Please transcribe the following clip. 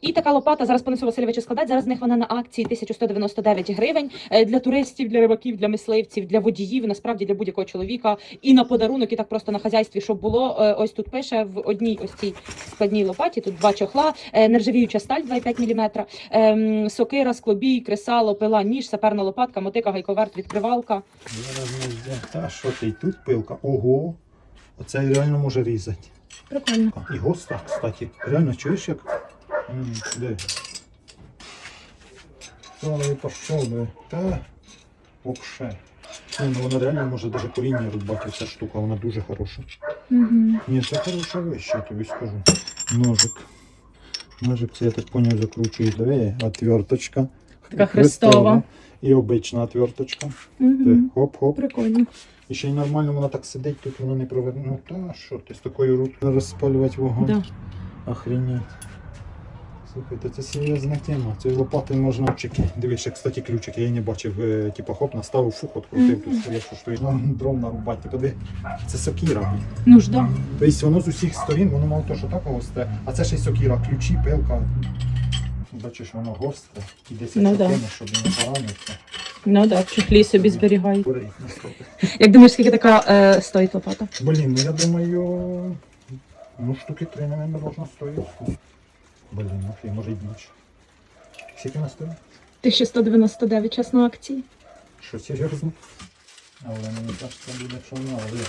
І така лопата зараз понесу Васильовичу складати. Зараз в них вона на акції 1199 гривень е, для туристів, для рибаків, для мисливців, для водіїв, насправді для будь-якого чоловіка. І на подарунок, і так просто на хазяйстві, щоб було. Е, Ось тут пише в одній ось цій складній лопаті. Тут два чохла, е, нержавіюча сталь 2,5 мм, ем, сокира, склобій, кресало, пила, ніж, саперна лопатка, мотика, гайковерт, відкривалка. Та що ти і тут пилка? Ого! Оце реально може різати. Прикольно. І гостра, кстати. Реально чуєш як? Де? Ой, пошов би. Та вообще. Ну вона реально може даже коріння рубати ця штука, вона дуже хороша. Угу. Ні, це хороша вещь, я тобі скажу. Ножик. Ножик, це я так поняв, закручує. Диви, отверточка. Така хрестова. І обична отверточка. Угу. Хоп-хоп. Прикольно. І ще й нормально вона так сидить, тут воно не проверне. Ну та що ти з такою рукою розпалювати вогонь? Да. Охренеть. Слухайте, це серйозна тема. Цією лопатою можна чеки. Дивись, ще, кстати, ключик, я не бачив, типу хоп, наставив фух, открутив, Мгм. тут якщо що, ну, дров нарубати. Туди. Це сокіра. Ну ж да. Тобто воно з усіх сторін, воно мало то, що так гостре, а це ще й сокіра, ключі, пилка. Бачиш, воно гостре. І десь Ну да. щоб не поранитися. Ну да, в чехлі собі не стопи. Як думаєш, скільки така е, стоїть лопата? Блін, ну я думаю, ну штуки три, наверное, должно стоїти. Блін, ну фі, може й більше. Скільки вона стоїть? 1199 час на акції. Що серйозно? Але мені кажеться, буде, що вона, але